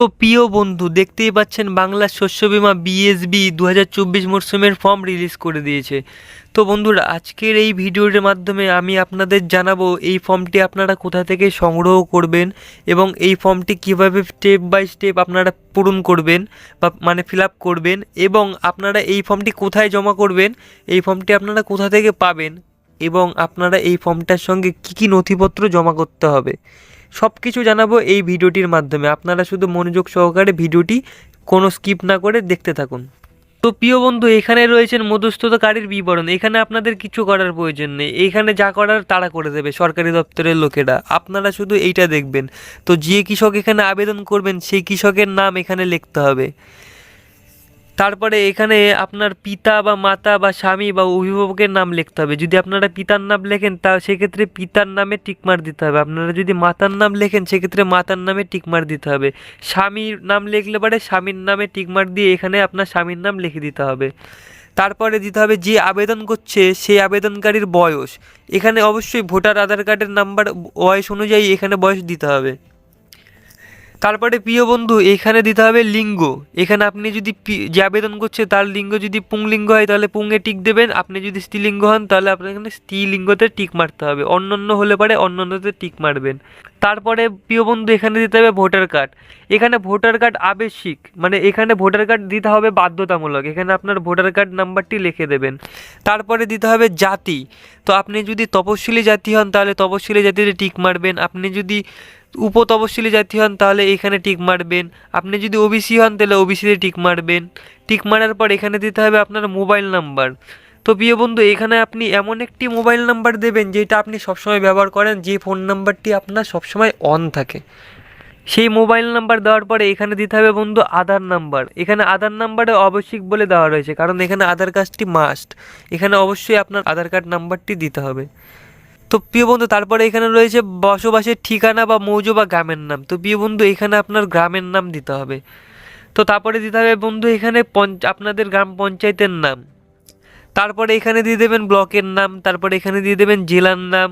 তো প্রিয় বন্ধু, দেখতেই পাচ্ছেন বাংলার শস্য বীমা বিএসবি দু হাজার চব্বিশ মরশুমের ফর্ম রিলিজ করে দিয়েছে। তো বন্ধুরা, আজকের এই ভিডিওর মাধ্যমে আমি আপনাদের জানাব এই ফর্মটি আপনারা কোথা থেকে সংগ্রহ করবেন এবং এই ফর্মটি কীভাবে স্টেপ বাই স্টেপ আপনারা পূরণ করবেন বা মানে ফিল করবেন এবং আপনারা এই ফর্মটি কোথায় জমা করবেন, এই ফর্মটি আপনারা কোথা থেকে পাবেন এবং আপনারা এই ফর্মটার সঙ্গে কী কী নথিপত্র জমা করতে হবে। সব কিছু জানাব এই ভিডিওটির মাধ্যমে। আপনারা শুধু মনোযোগ সহকারে ভিডিওটি কোনো স্কিপ না করে দেখতে থাকুন। তো প্রিয় বন্ধু, এখানে রয়েছেন মধ্যস্থতাকারীর বিবরণ। এখানে আপনাদের কিছু করার প্রয়োজন নেই। এখানে যা করার তারা করে দেবে সরকারি দপ্তরের লোকেরা। আপনারা শুধু এইটা দেখবেন। তো যে কৃষক এখানে আবেদন করবেন, সেই কৃষকের নাম এখানে লিখতে হবে। তারপরে এখানে আপনার পিতা বা মাতা বা স্বামী বা অভিভাবকের নাম লিখতে হবে। যদি আপনারা পিতার নাম লেখেন, তা সেক্ষেত্রে পিতার নামে টিকমার দিতে হবে। আপনারা যদি মাতার নাম লেখেন, সেক্ষেত্রে মাতার নামে টিকমার দিতে হবে। স্বামীর নাম লিখলে পরে স্বামীর নামে টিকমার দিয়ে এখানে আপনার স্বামীর নাম লিখে দিতে হবে। তারপরে দিতে হবে যে আবেদন করছে, সেই আবেদনকারীর বয়স। এখানে অবশ্যই ভোটার আধার কার্ডের নাম্বার, বয়স অনুযায়ী এখানে বয়স দিতে হবে। তারপরে প্রিয় বন্ধু, এখানে দিতে হবে লিঙ্গ। এখানে আপনি যদি যে আবেদন করছে, তার লিঙ্গ যদি পুংলিঙ্গ হয়, তাহলে পুংয়ে টিক দেবেন। আপনি যদি স্ত্রীলিঙ্গ হন, তাহলে আপনার এখানে স্ত্রীলিঙ্গতে টিক মারতে হবে। অন্যান্য হলে পারে অন্যান্যতে টিক মারবেন। তারপরে প্রিয় বন্ধু, এখানে দিতে হবে ভোটার কার্ড। এখানে ভোটার কার্ড আবেশিক মানে এখানে ভোটার কার্ড দিতে হবে বাধ্যতামূলক। এখানে আপনার ভোটার কার্ড নাম্বারটি লিখে দেবেন। তারপরে দিতে হবে জাতি। তো আপনি যদি তপশিলি জাতি হন, তাহলে তপশিলি জাতিতে টিক মারবেন। আপনি যদি উপতপশিলি জাতি হন তাহলে এখানে টিক মারবেন। আপনি যদি ওবিসি হন তাহলে ওবিসিতে টিক মারবেন। টিক মারার পর এখানে দিতে হবে আপনার মোবাইল নাম্বার। তো প্রিয় বন্ধু, এখানে আপনি এমন একটি মোবাইল নাম্বার দেবেন যেটা আপনি সবসময় ব্যবহার করেন, যে ফোন নাম্বারটি আপনার সবসময় অন থাকে। সেই মোবাইল নাম্বার দেওয়ার পরে এখানে দিতে হবে বন্ধু আধার নাম্বার। এখানে আধার নাম্বারে আবশ্যিক বলে দেওয়া রয়েছে, কারণ এখানে আধার কার্ডটি মাস্ট এখানে অবশ্যই আপনার আধার কার্ড নাম্বারটি দিতে হবে। তো প্রিয় বন্ধু, তারপরে এখানে রয়েছে বসবাসের ঠিকানা বা মৌজ বা গ্রামের নাম। তো প্রিয় বন্ধু, এখানে আপনার গ্রামের নাম দিতে হবে। তো তারপরে দিতে হবে বন্ধু, এখানে আপনাদের গ্রাম পঞ্চায়েতের নাম। তারপরে এখানে দিয়ে দেবেন ব্লকের নাম, তারপরে এখানে দিয়ে দেবেন জেলার নাম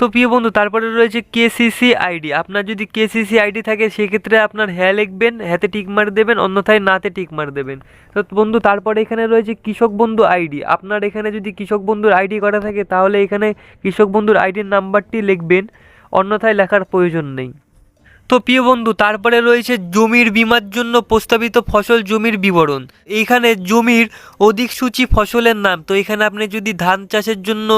তো প্রিয় বন্ধু, তারপরে রয়েছে কেসিসি আইডি আপনার যদি কেসিসি আইডি থাকে, সেক্ষেত্রে আপনার হ্যাঁ লিখবেন, হ্যাঁতে টিক মার দেবেন, অন্যথায় নাতে টিক মার দেবেন। তো বন্ধু, তারপরে এখানে রয়েছে কৃষক বন্ধু আইডি আপনার এখানে যদি কৃষক বন্ধুর আইডি করা থাকে, তাহলে এখানে কৃষক বন্ধুর আইডির নাম্বারটি লিখবেন, অন্যথায় লেখার প্রয়োজন নেই। তো প্রিয় বন্ধু, তারপরে রয়েছে জমির বীমার জন্য প্রস্তাবিত ফসল জমির বিবরণ। এইখানে জমির অধিক সূচি ফসলের নাম। তো এখানে আপনি যদি ধান চাষের জন্য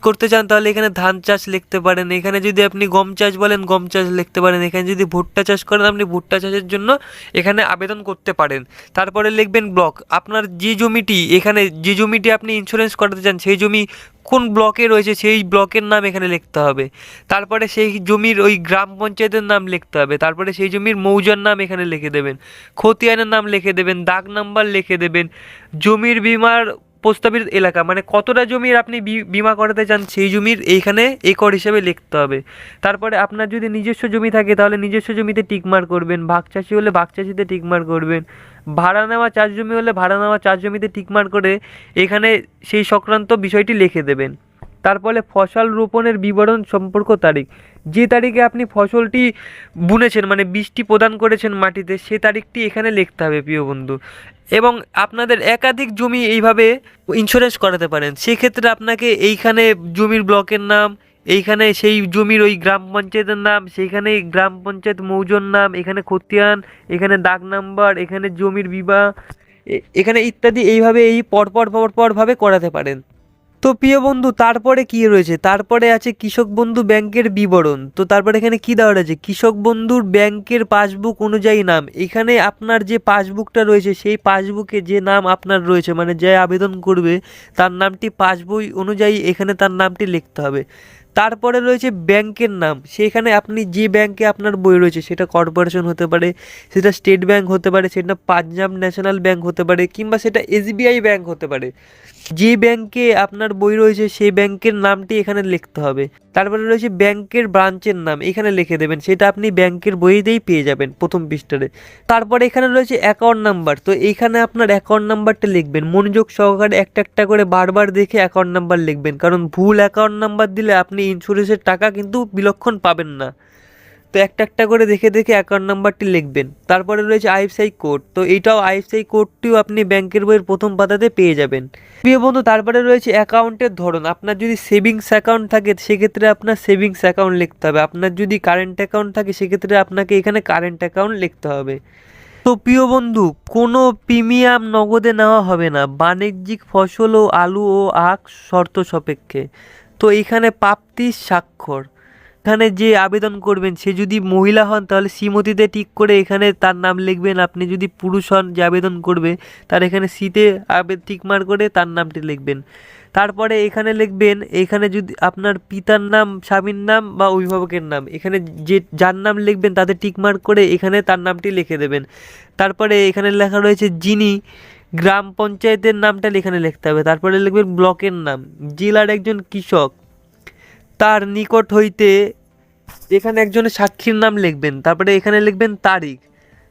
করতে চান তাহলে এখানে ধান চাষ লিখতে পারেন। এখানে যদি আপনি গম চাষ বলেন, গম চাষ লিখতে পারেন। এখানে যদি ভুট্টা চাষ করেন, আপনি ভুট্টা চাষের জন্য এখানে আবেদন করতে পারেন। তারপরে লিখবেন ব্লক। আপনার যে জমিটি এখানে, যে জমিটি আপনি ইন্স্যুরেন্স করাতে চান, সেই জমি কোন ব্লকে রয়েছে, সেই ব্লকের নাম এখানে লিখতে হবে। তারপরে সেই জমির ওই গ্রাম পঞ্চায়েতের নাম লিখতে হবে। তারপরে সেই জমির মৌজার নাম এখানে লিখে দেবেন। খতিয়ানের নাম লিখে দেবেন। দাগ নাম্বার লিখে দেবেন। জমির বিমার প্রস্তাবিত এলাকা মানে কতটা জমির আপনি বিমা করাতে চান সেই জমির এইখানে একর হিসেবে লিখতে হবে। তারপরে আপনার যদি নিজস্ব জমি থাকে তাহলে নিজস্ব জমিতে টিকমার করবেন ভাগ চাষি হলে ভাগ চাষিতে টিকমার করবেন, ভাড়া নেওয়া চাষ জমি হলে ভাড়া নেওয়া চাষ জমিতে টিকমার করে এখানে সেই সংক্রান্ত বিষয়টি লিখে দেবেন। তারপরে ফসল রোপণের বিবরণ সম্পর্ক তারিখ যে তারিখে আপনি ফসলটি বুনেছেন মানে বীজটি প্রদান করেছেন মাটিতে, সে তারিখটি এখানে লিখতে হবে, প্রিয় বন্ধু। এবং আপনাদের একাধিক জমি এইভাবে ইন্স্যুরেন্স করাতে পারেন। সেক্ষেত্রে আপনাকে এইখানে জমির ব্লকের নাম, এইখানে সেই জমির ওই গ্রাম পঞ্চায়েতের নাম, সেইখানে গ্রাম পঞ্চায়েত মৌজার নাম, এখানে খতিয়ান, এখানে দাগ নাম্বার, এখানে জমির এ- এখানে ইত্যাদি এইভাবে এই পরপর পরপরভাবে করাতে পারেন। তো প্রিয় বন্ধু, তারপরে কি রয়েছে? তারপরে আছে কৃষক বন্ধু ব্যাংকের বিবরণ। তো তারপরে এখানে কি দেওয়া রয়েছে? কৃষক বন্ধুর ব্যাংকের পাসবুক অনুযায়ী নাম। এখানে আপনার যে পাসবুকটা রয়েছে, সেই পাসবুকে যে নাম আপনার রয়েছে মানে যে আবেদন করবে, তার নামটি পাসবই অনুযায়ী এখানে তার নামটি লিখতে হবে। তারপরে রয়েছে ব্যাংকের নাম। সেখানে আপনি যে ব্যাংকে আপনার বই রয়েছে, সেটা কর্পোরেশন হতে পারে, সেটা স্টেট ব্যাংক হতে পারে, সেটা পাঞ্জাব ন্যাশনাল ব্যাংক হতে পারে, কিংবা সেটা এসবিআই ব্যাংক হতে পারে। যে ব্যাংকে আপনার বই রয়েছে, সেই ব্যাংকের নামটি এখানে লিখতে হবে। তারপরে রয়েছে ব্যাংকের ব্রাঞ্চের নাম, এখানে লিখে দেবেন, সেটা আপনি ব্যাংকের বইতেই পেয়ে যাবেন প্রথম পৃষ্ঠারে তারপরে এখানে রয়েছে অ্যাকাউন্ট নাম্বার তো এইখানে আপনার অ্যাকাউন্ট নাম্বারটা লিখবেন। মনোযোগ সহকারে একটা একটা করে বারবার দেখে অ্যাকাউন্ট নাম্বার লিখবেন, কারণ ভুল অ্যাকাউন্ট নাম্বার দিলে আপনি ইন্স্যুরেন্সের টাকা কিন্তু বিলক্ষণ পাবেন না। তো একটা একটা করে দেখে দেখে অ্যাকাউন্ট নাম্বারটি লিখবেন। তারপরে রয়েছে আইএফসিআই কোড। তো এইটাও আইএফসিআই কোডটিও আপনি ব্যাংকের বইয়ের প্রথম পাতাতে পেয়ে যাবেন। প্রিয় বন্ধু, তারপরে রয়েছে অ্যাকাউন্টের ধরন। আপনার যদি সেভিংস অ্যাকাউন্ট থাকে, সেক্ষেত্রে আপনার সেভিংস অ্যাকাউন্ট লিখতে হবে। আপনার যদি কারেন্ট অ্যাকাউন্ট থাকে, সেক্ষেত্রে আপনাকে এখানে কারেন্ট অ্যাকাউন্ট লিখতে হবে। তো প্রিয় বন্ধু, কোনো প্রিমিয়াম নগদে নেওয়া হবে না। বাণিজ্যিক ফসল ও আলু ও আখ শর্ত সাপেক্ষে। তো এখানে প্রাপ্তি স্বাক্ষর। এখানে যে আবেদন করবেন, সে যদি মহিলা হন, তাহলে শ্রীমতীতে টিক করে এখানে তার নাম লিখবেন। আপনি যদি পুরুষ হন, যে আবেদন করবে, তার এখানে সিতে আবে টিক মার করে তার নামটি লিখবেন। তারপরে এখানে লিখবেন, এখানে যদি আপনার পিতার নাম, স্বামীর নাম বা অভিভাবকের নাম, এখানে যে যার নাম লিখবেন তাদের টিকমার্ক করে এখানে তার নামটি লিখে দেবেন। তারপরে এখানে লেখা রয়েছে, যিনি গ্রাম পঞ্চায়েতের নামটা এখানে লিখতে হবে। তারপরে লিখবেন ব্লকের নাম। জেলার একজন কৃষক, তার নিকট হইতে এখানে একজনের সাক্ষীর নাম লিখবেন। তারপরে এখানে লিখবেন তারিখ।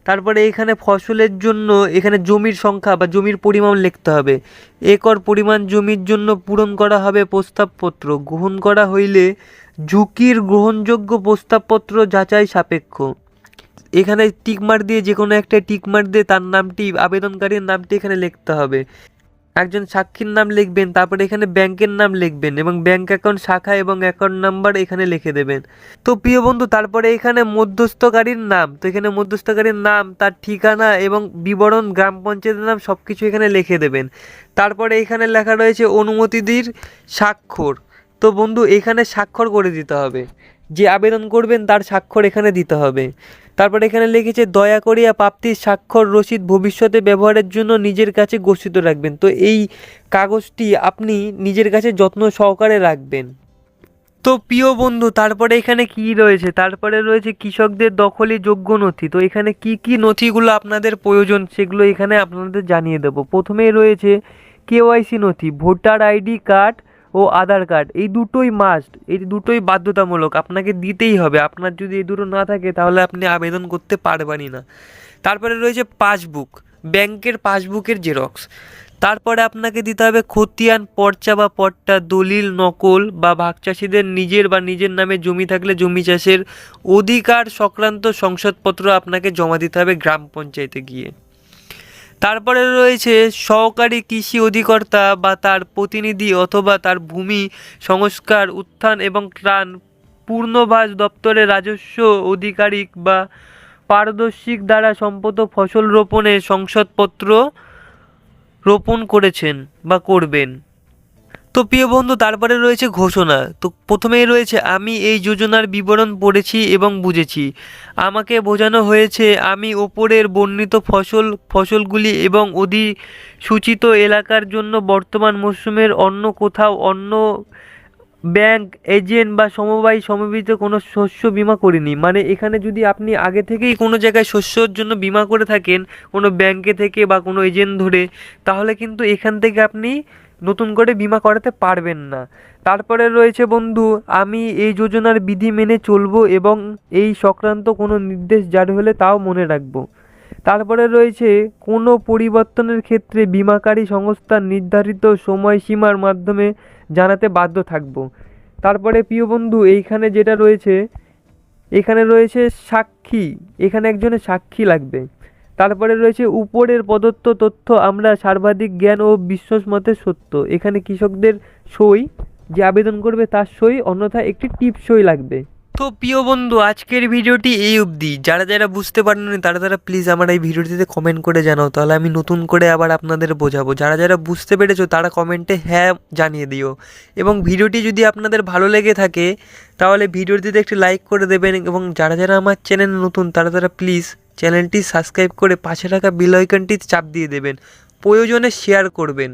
তারপরে এখানে ফসলের জন্য এখানে জমির সংখ্যা বা জমির পরিমাণ লিখতে হবে। একর পরিমাণ জমির জন্য পূরণ করা হবে প্রস্তাবপত্র। গ্রহণ করা হইলে ঝুঁকির গ্রহণযোগ্য প্রস্তাবপত্র যাচাই সাপেক্ষ। এখানে টিকমার দিয়ে যে কোনো একটা টিকমার দিয়ে তার নামটি, আবেদনকারীর নামটি এখানে লিখতে হবে। একজন সাক্ষীর নাম লিখবেন, তারপরে এখানে ব্যাংকের নাম লিখবেন এবং ব্যাংক অ্যাকাউন্ট, শাখা এবং অ্যাকাউন্ট নাম্বার এখানে লিখে দেবেন। তো প্রিয় বন্ধু, তারপরে এখানে মধ্যস্থকারীর নাম, তো এখানে মধ্যস্থকারীর নাম, তার ঠিকানা এবং বিবরণ, গ্রাম পঞ্চায়েতের নাম সব কিছু এখানে লিখে দেবেন। তারপরে এখানে লেখা রয়েছে অনুমতিদির স্বাক্ষর। তো বন্ধু, এখানে স্বাক্ষর করে দিতে হবে। যে আবেদন করবেন, তার স্বাক্ষর এখানে দিতে হবে। তারপরে এখানে লিখেছে, দয়া করিয়া প্রাপ্তির স্বাক্ষর রসিদ ভবিষ্যতে ব্যবহারের জন্য নিজের কাছে গচ্ছিত রাখবেন। তো এই কাগজটি আপনি নিজের কাছে যত্ন সহকারে রাখবেন। তো প্রিয় বন্ধু, তারপরে এখানে কি রয়েছে? তারপরে রয়েছে কৃষকদের দখলে যোগ্য নথি। তো এখানে কি কি নথিগুলো আপনাদের প্রয়োজন সেগুলো এখানে আপনাদের জানিয়ে দেবো। প্রথমেই রয়েছে কেওয়াইসি নথি, ভোটার আইডি কার্ড ও আধার কার্ড, এই দুটোই মাস্ট এই দুটোই বাধ্যতামূলক, আপনাকে দিতেই হবে। আপনার যদি এই দুটো না থাকে, তাহলে আপনি আবেদন করতে পারবেনই না। তারপরে রয়েছে পাসবুক ব্যাংকের পাসবুকের জেরক্স তারপরে আপনাকে দিতে হবে খতিয়ান, পর্চা বা পট্টা, দলিল, নকল বা ভাগচাষিদের নিজের বা নিজের নামে জমি থাকলে জমি চাষের অধিকার সংক্রান্ত সংসদপত্র আপনাকে জমা দিতে হবে গ্রাম পঞ্চায়েতে গিয়ে। তারপরে রয়েছে সহকারী কৃষি অধিকর্তা বা তার প্রতিনিধি অথবা তার ভূমি, সংস্কার, উত্থান এবং ত্রাণ পূর্ণভাস দপ্তরের রাজস্ব আধিকারিক বা পারদর্শিক দ্বারা সম্পদ ফসল রোপণে সংসদপত্র রোপণ করেছেন বা করবেন। তো প্রিয় বন্ধু, তারপরে রয়েছে ঘোষণা। তো প্রথমেই রয়েছে, আমি এই যোজনার বিবরণ পড়েছি এবং বুঝেছি। আমাকে বোঝানো হয়েছে, আমি ওপরের বর্ণিত ফসল, ফসলগুলি এবং অধিসূচিত এলাকার জন্য বর্তমান মরশুমের অন্য কোথাও, অন্য ব্যাংক, এজেন্ট বা সমবায় সমবেত কোনো শস্য বিমা করিনি। মানে এখানে যদি আপনি আগে থেকেই কোনো জায়গায় শস্যর জন্য বিমা করে থাকেন, কোনো ব্যাংকে থেকে বা কোনো এজেন্ট ধরে, তাহলে কিন্তু এখান থেকে আপনি নতুন করে বিমা করাতে পারবেন না। তারপরে রয়েছে বন্ধু, আমি এই যোজনার বিধি মেনে চলবো এবং এই সংক্রান্ত কোনো নির্দেশ জারি হলে তাও মনে রাখব। তারপরে রয়েছে, কোনো পরিবর্তনের ক্ষেত্রে বিমাকারী সংস্থার নির্ধারিত সময়সীমার মাধ্যমে জানাতে বাধ্য থাকব। তারপরে প্রিয় বন্ধু, এইখানে যেটা রয়েছে, এখানে রয়েছে সাক্ষী, এখানে একজনের সাক্ষী লাগবে। তারপরে রয়েছে উপরের প্রদত্ত তথ্য, আমরা সর্বাধিক জ্ঞান ও বিশ্বাস মতে সত্য। এখানে কৃষকদের সই, যে আবেদন করবে তার সই, অন্যথা একটি টিপ সই লাগবে। তো প্রিয় বন্ধু, আজকের ভিডিওটি এই অবধি। যারা যারা বুঝতে পারেননি, তারা তারা প্লিজ আমার এই ভিডিওটিতে কমেন্ট করে জানাও। তাহলে আমি নতুন করে আবার আপনাদের বোঝাবো। যারা যারা বুঝতে পেরেছ, তারা কমেন্টে হ্যাঁ জানিয়ে দিও। এবং ভিডিওটি যদি আপনাদের ভালো লেগে থাকে, তাহলে ভিডিওটিতে একটি লাইক করে দেবেন। এবং যারা যারা আমার চ্যানেল নতুন, তারা তারা প্লিজ চ্যানেলটি সাবস্ক্রাইব করে পাশে থাকা বেল আইকনটি চাপ দিয়ে দেবেন। প্রয়োজনে শেয়ার করবেন।